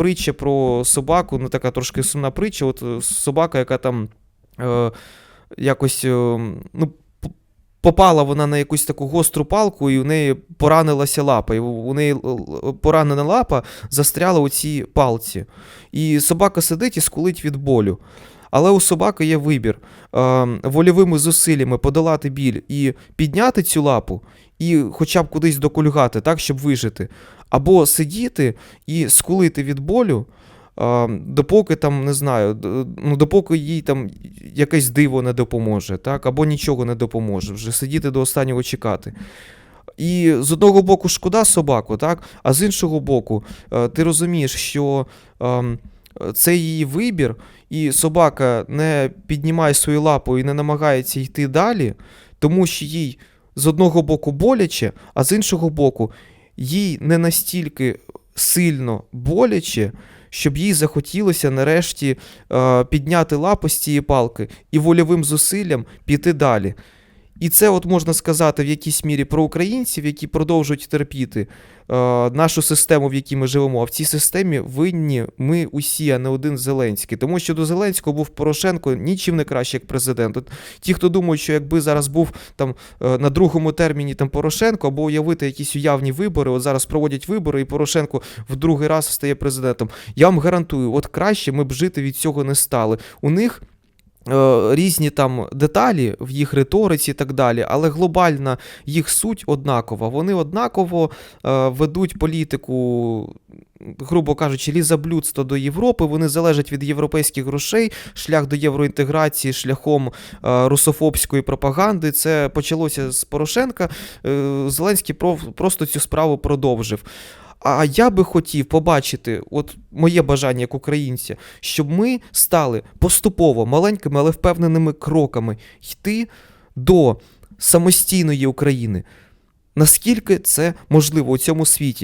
притча про собаку, ну така трошки сумна притча. От е, собака, яка там е, якось е, ну, попала вона на якусь таку гостру палку, і у неї поранилася лапа. І у неї поранена лапа застряла у цій палці. І собака сидить і скулить від болю. Але у собаки є вибір е, вольовими зусиллями подолати біль і підняти цю лапу, і хоча б кудись докульгати, так, щоб вижити. Або сидіти і скулити від болю, е, допоки там, не знаю, ну, допоки їй там якесь диво не допоможе, так, або нічого не допоможе, вже сидіти до останнього чекати. І з одного боку шкода собаку, так, а з іншого боку, е, ти розумієш, що ем, це її вибір, і собака не піднімає свою лапу і не намагається йти далі, тому що їй з одного боку боляче, а з іншого боку, їй не настільки сильно боляче, щоб їй захотілося нарешті е, підняти лапу з цієї палки і вольовим зусиллям піти далі. І це, от можна сказати, в якійсь мірі про українців, які продовжують терпіти е, нашу систему, в якій ми живемо. А в цій системі винні ми усі, а не один Зеленський. Тому що до Зеленського був Порошенко нічим не краще як президент. От ті, хто думають, що якби зараз був там е, на другому терміні там Порошенко, або уявити якісь уявні вибори, от зараз проводять вибори, і Порошенко в другий раз стає президентом. Я вам гарантую, от краще ми б жити від цього не стали. У них різні там деталі в їх риториці і так далі, але глобальна їх суть однакова. Вони однаково е, ведуть політику. Грубо кажучи, лізоблюдство до Європи, вони залежать від європейських грошей, шлях до євроінтеграції шляхом е, русофобської пропаганди. Це почалося з Порошенка. Е, Зеленський про- просто цю справу продовжив. А я би хотів побачити, от моє бажання як українця, щоб ми стали поступово маленькими, але впевненими кроками йти до самостійної України. Наскільки це можливо у цьому світі?